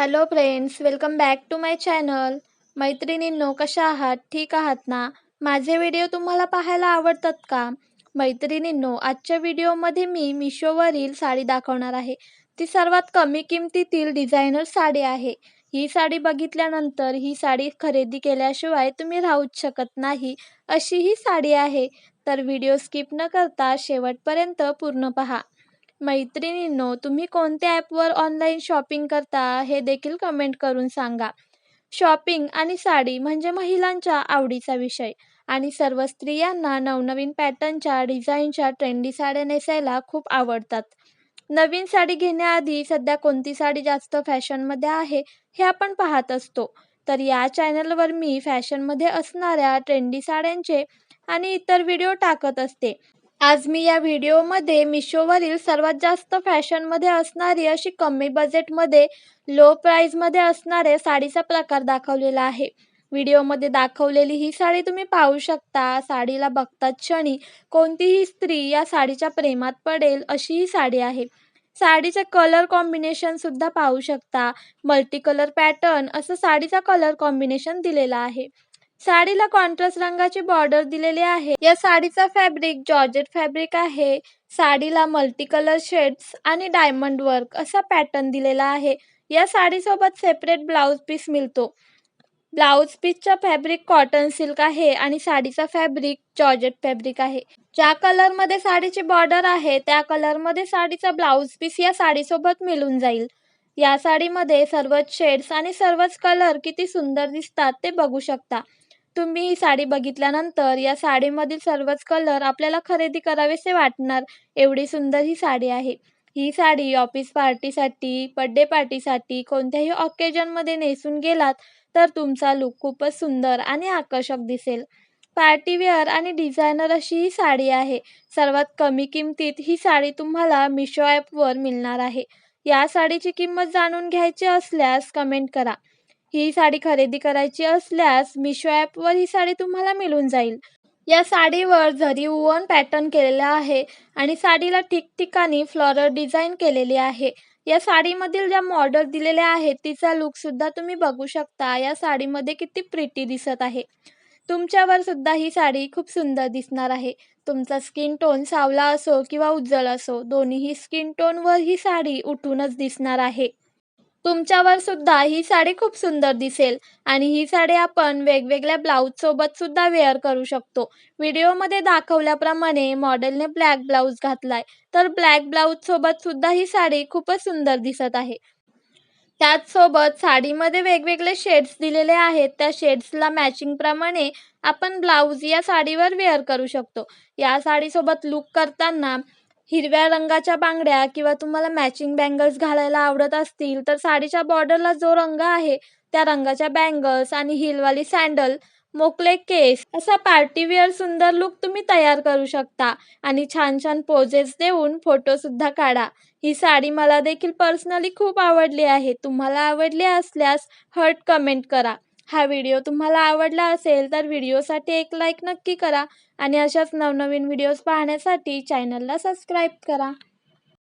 Hello friends welcome back to my channel मैत्रिणींनो कशा आहात? ठीक आहात ना? माझे व्हिडिओ तुम्हाला पाहायला आवडतात का? मैत्रिणींनो आजच्या व्हिडिओमध्ये मी मिशोवरील साडी दाखवणार आहे. ती सर्वात कमी किमतीतील डिझायनर साडी आहे. ही साडी बघितल्यानंतर ही साडी खरेदी केल्याशिवाय तुम्ही राहूच शकत नाही अशी ही साडी आहे. तर व्हिडिओ स्किप न करता शेवटपर्यंत पूर्ण पहा. मैत्रिणींनो तुम्ही कोणत्या ॲपवर ऑनलाईन शॉपिंग करता हे देखील कमेंट करून सांगा. शॉपिंग आणि साडी म्हणजे महिलांच्या आवडीचा विषय आणि सर्व स्त्रियांना नवनवीन पॅटर्नच्या डिझाईनच्या ट्रेंडी साड्या नेसायला खूप आवडतात. नवीन साडी घेण्याआधी सध्या कोणती साडी जास्त फॅशनमध्ये आहे हे आपण पाहत असतो. तर या चॅनलवर मी फॅशनमध्ये असणाऱ्या ट्रेंडी साड्यांचे आणि इतर व्हिडिओ टाकत असते. आज मी या व्हिडिओमध्ये मिशोवरील सर्वात जास्त फॅशनमध्ये असणारी अशी कमी बजेटमध्ये लो प्राईजमध्ये असणारे साडीचा प्रकार दाखवलेला आहे. व्हिडिओमध्ये दाखवलेली ही साडी तुम्ही पाहू शकता. साडीला बघतात क्षणी कोणतीही स्त्री या साडीच्या प्रेमात पडेल अशी ही साडी आहे. साडीचे कलर कॉम्बिनेशन सुद्धा पाहू शकता. मल्टी कलर पॅटर्न असं साडीचा कलर कॉम्बिनेशन दिलेला आहे. साडीला कॉन्ट्रास्ट रंगाची बॉर्डर दिलेली आहे. या साडीचा फॅब्रिक जॉर्जेट फॅब्रिक आहे. साडीला मल्टी कलर शेड्स आणि डायमंड वर्क असा पॅटर्न दिलेला आहे. या साडीसोबत सेपरेट ब्लाऊज पीस मिळतो. ब्लाऊज पीसचा फॅब्रिक कॉटन सिल्क आहे आणि साडीचा फॅब्रिक जॉर्जेट फॅब्रिक आहे. ज्या कलरमध्ये साडीची बॉर्डर आहे त्या कलरमध्ये साडीचा ब्लाऊज पीस या साडीसोबत मिळून जाईल. या साडीमध्ये सर्वच शेड्स आणि सर्वच कलर किती सुंदर दिसतात ते बघू शकता. तुम्ही ही साडी बघितल्यानंतर या साडीमधील सर्वच कलर आपल्याला खरेदी करावेसे वाटणार. एवढी सुंदर ही साडी आहे. ही साडी ऑफिस पार्टीसाठी बड्डे पार्टीसाठी कोणत्याही ऑकेजनमध्ये नेसून गेलात तर तुमचा लुक खूपच सुंदर आणि आकर्षक दिसेल. पार्टीवेअर आणि डिझायनर अशी ही साडी आहे. सर्वात कमी किमतीत ही साडी तुम्हाला मिशो ॲपवर मिळणार आहे. या साडीची किंमत जाणून घ्यायची असल्यास कमेंट करा. ही साडी खरेदी करायची असल्यास मिशो ॲपवर ही साडी तुम्हाला मिळून जाईल. या साडीवर झरी उवन पॅटर्न केलेला आहे आणि साडीला ठिकठिकाणी फ्लॉरल डिझाईन केलेली आहे या साडीमधील ज्या मॉडल दिलेल्या आहेत तिचा लुकसुद्धा तुम्ही बघू शकता. या साडीमध्ये किती प्रिटी दिसत आहे. तुमच्यावर सुद्धा ही साडी खूप सुंदर दिसणार आहे. तुमचा स्किन टोन सावला असो किंवा उज्ज्वल असो दोन्हीही स्किन टोनवर ही साडी उठूनच दिसणार आहे. तुमच्यावर सुद्धा ही साडी खूप सुंदर दिसेल. आणि ही साडी आपण वेगवेगळ्या ब्लाऊज सोबत सुद्धा वेअर करू शकतो. व्हिडिओमध्ये दाखवल्याप्रमाणे मॉडेलने ब्लॅक ब्लाऊज घातलाय. तर ब्लॅक ब्लाऊज सोबत सुद्धा ही साडी खूपच सुंदर दिसत आहे. त्याचसोबत साडीमध्ये वेगवेगळे शेड्स दिलेले आहेत. त्या शेड्सला मॅचिंगप्रमाणे आपण ब्लाऊज या साडीवर वेअर करू शकतो. या साडीसोबत लुक करताना हिरव्या रंगाच्या बांगड्या किंवा तुम्हाला मॅचिंग बँगल्स घालायला आवडत असतील तर साडीच्या बॉर्डरला जो रंग आहे त्या रंगाच्या बँगल्स आणि हिलवाली सँडल मोकले केस असा पार्टीवेअर सुंदर लुक तुम्ही तयार करू शकता. आणि छान छान पोजेस देऊन फोटोसुद्धा काढा. ही साडी मला देखील पर्सनली खूप आवडली आहे. तुम्हाला आवडली असल्यास हर्ट कमेंट करा. हा व्हिडिओ तुम्हाला आवडला असेल तर व्हिडिओसाठी एक लाईक नक्की करा आणि अशाच नवनवीन व्हिडिओज पाहण्यासाठी चॅनलला सबस्क्राईब करा.